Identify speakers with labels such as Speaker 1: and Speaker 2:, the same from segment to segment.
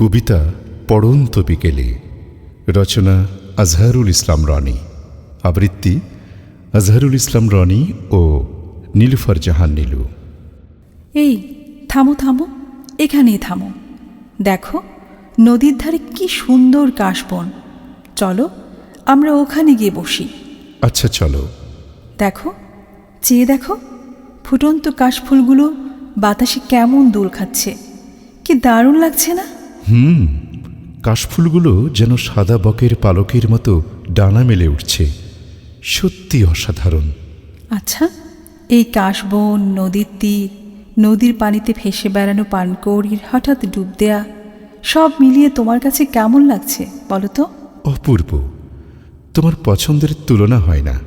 Speaker 1: কবিতা পড়ন্ত বিকেলে। রচনা আজহারুল ইসলাম রনি। আবৃত্তি আজহারুল ইসলাম রনি ও নীলুফার জাহান নীলু।
Speaker 2: এই থামো থামো এখানেই থামো। দেখো নদীর ধারে কি সুন্দর কাশবন। চলো আমরা ওখানে গিয়ে বসি।
Speaker 1: আচ্ছা চলো।
Speaker 2: দেখো চেয়ে দেখো ফুটন্ত কাশফুলগুলো বাতাসে কেমন দোল খাচ্ছে। কি দারুণ লাগছে না?
Speaker 1: হুম কাশফুলগুলো যেন সাদা বকের পালকের মতো ডানা মেলে উঠছে। সত্যি অসাধারণ।
Speaker 2: আচ্ছা এই কাশবন নদীর তীর নদীর পানিতে ভেসে বেড়ানো পানকৌড়ির হঠাৎ ডুব দেয়া সব মিলিয়ে তোমার কাছে কেমন লাগছে বলো তো?
Speaker 1: অপূর্ব। তোমার পছন্দের তুলনা হয় না।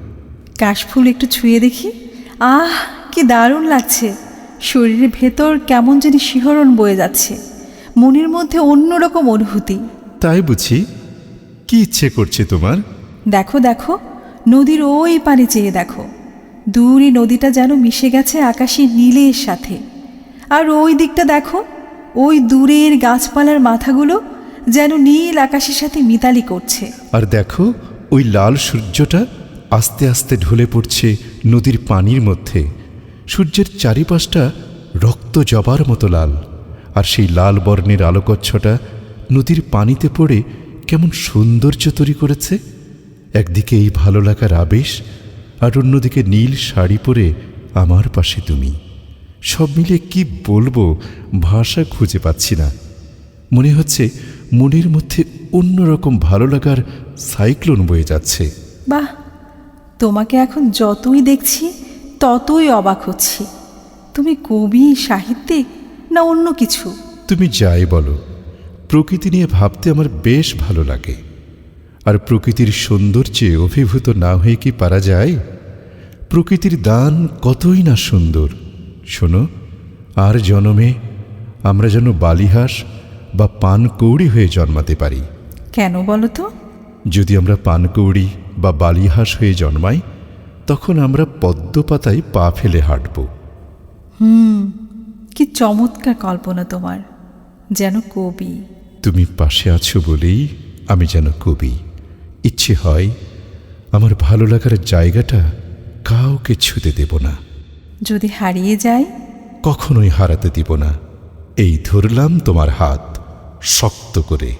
Speaker 2: কাশফুল একটু ছুঁয়ে দেখি। আহ কি দারুণ লাগছে। শরীরের ভেতর কেমন জানি শিহরণ বয়ে যাচ্ছে। মনের মধ্যে অন্যরকম অনুভূতি।
Speaker 1: তাই বুঝি? কি ইচ্ছে করছে তোমার?
Speaker 2: দেখো দেখো নদীর ওই পারে চেয়ে দেখো। দূরে নদীটা যেন মিশে গেছে আকাশের নীলের সাথে। আর ওই দিকটা দেখো ওই দূরের গাছপালার মাথাগুলো যেন নীল আকাশের সাথে মিতালি করছে।
Speaker 1: আর দেখো ওই লাল সূর্যটা আস্তে আস্তে ঢলে পড়ছে নদীর পানির মধ্যে। সূর্যের চারিপাশটা রক্ত জবার মতো লাল। আর সেই লাল বর্ণের আলোকচ্ছটা নদীর পানিতে পড়ে কেমন সৌন্দর্য তৈরি করেছে। একদিকে এই ভালো লাগার আবেশ, আর অন্যদিকে নীল শাড়ি পরে আমার পাশে তুমি। সব মিলে কি বলব, ভাষা খুঁজে পাচ্ছি না। মনে হচ্ছে মনের মধ্যে অন্যরকম ভালো লাগার সাইক্লোন বয়ে যাচ্ছে।
Speaker 2: বাহ! তোমাকে এখন যতই দেখছি, ততই অবাক হচ্ছি। তুমি কবি, সাহিত্যিক না অন্য কিছু?
Speaker 1: তুমি যাই বলো প্রকৃতি নিয়ে ভাবতে আমার বেশ ভালো লাগে। আর প্রকৃতির সৌন্দর্যে অভিভূত না হয়ে কি পারা যায়? প্রকৃতির দান কতই না সুন্দর। শোনো আর জনমে আমরা যেন বালিহাস বা পানকৌড়ি হয়ে জন্মাতে পারি।
Speaker 2: কেন বলো তো?
Speaker 1: যদি আমরা পানকৌড়ি বা বালিহাস হয়ে জন্মাই তখন আমরা পদ্মপাতায় পা ফেলে হাঁটব।
Speaker 2: কি চমৎকার কল্পনা তোমার যেন কবি।
Speaker 1: তুমি পাশে আছো বলেই আমি যেন কবি। ইচ্ছে হয় আমার ভালো লাগার জায়গাটা কাউকে ছুতে দেব না।
Speaker 2: যদি হারিয়ে যায়?
Speaker 1: কখনোই হারাতে দিব না। এই ধরলাম তোমার হাত শক্ত করে।